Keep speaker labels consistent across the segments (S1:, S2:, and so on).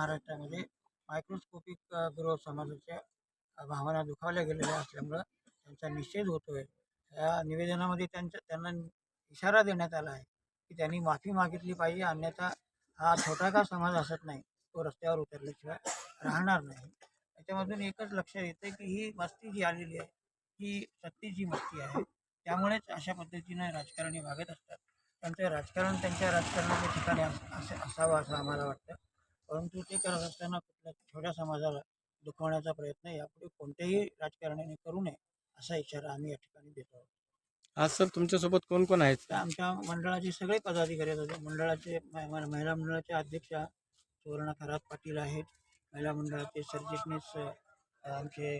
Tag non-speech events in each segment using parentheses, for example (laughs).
S1: महाराष्ट्रामध्ये मायक्रोस्कोपिक गृह समाजाच्या भावना दुखावल्या गेलेल्या असल्यामुळं त्यांचा निषेध होतो आहे या निवेदनामध्ये त्यांच्या त्यांना इशारा देण्यात आला आहे की त्यांनी माफी मागितली पाहिजे अन्यथा हा छोटा का समाज असत नाही. तो रस्त्यावर उतरल्याशिवाय राहणार नाही. त्याच्यामधून एकच लक्षात येतं की ही मस्ती जी आलेली आहे ही सत्तेची मस्ती आहे. त्यामुळेच अशा पद्धतीनं राजकारणी वागत असतात. त्यांचं राजकारण त्यांच्या राजकारणाच्या ठिकाणी असं असावं असं आम्हाला वाटतं. परंतु ते करत असताना कुठल्या छोट्या समाजाला दुखवण्याचा प्रयत्न यापुढे कोणत्याही राजकारण्याने करू नये असा इशारा आम्ही या ठिकाणी देतो आहोत.
S2: आज सर तुमच्यासोबत कोण कोण आहेत?
S1: आमच्या मंडळाचे सगळे पदाधिकारी आहेत. मंडळाचे महिला मंडळाच्या अध्यक्षा सुवर्णा खरात पाटील आहेत. महिला मंडळाचे सरचिटणीस आमचे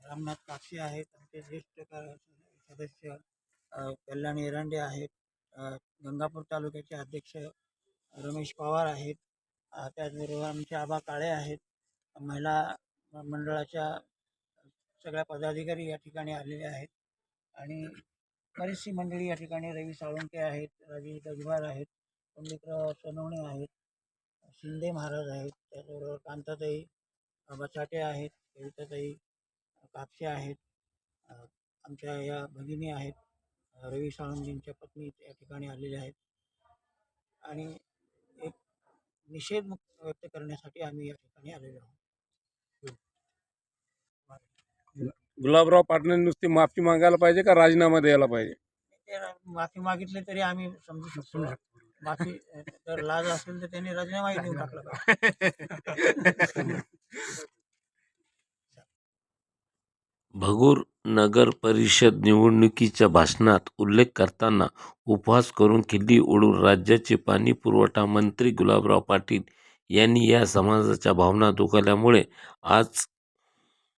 S1: रामनाथ कापसे आहेत. आमचे ज्येष्ठ सदस्य कल्याणी एरंडे आहेत. गंगापूर तालुक्याचे अध्यक्ष रमेश पवार आहेत. त्याचबरोबर आमचे आबा काळे आहेत. महिला मंडळाच्या सगळ्या पदाधिकारी या ठिकाणी आलेले आहेत. आणि बरीचशी मंडळी या ठिकाणी रवी साळुंके आहेत राजेश गजभार आहेत पंडितराव सोनवणे आहेत शिंदे महाराज आहेत. त्याचबरोबर कांताताई बचाटे आहेत कविताताई कापसे आहेत. आमच्या या भगिनी आहेत. रवी साळुंकेंच्या पत्नी या ठिकाणी आलेल्या आहेत. आणि निषेध मुक्त व्यक्त करण्यासाठी आम्ही या ठिकाणी आलेलो आहोत.
S2: गुलाबराव पाटलांनी नुसती माफी मागायला पाहिजे का राजीनामा द्यायला पाहिजे?
S1: ते माफी मागितली तरी आम्ही समजू शकतो. माफी जर लाज असेल तर त्यांनी राजीनामाही देऊन टाकला. (laughs)
S3: भगूर नगरपरिषद निवडणुकीच्या भाषणात उल्लेख करताना उपहास करून खिल्ली उडून राज्याचे पाणी पुरवठा मंत्री गुलाबराव पाटील यांनी या समाजाच्या भावना दुखावल्यामुळे आज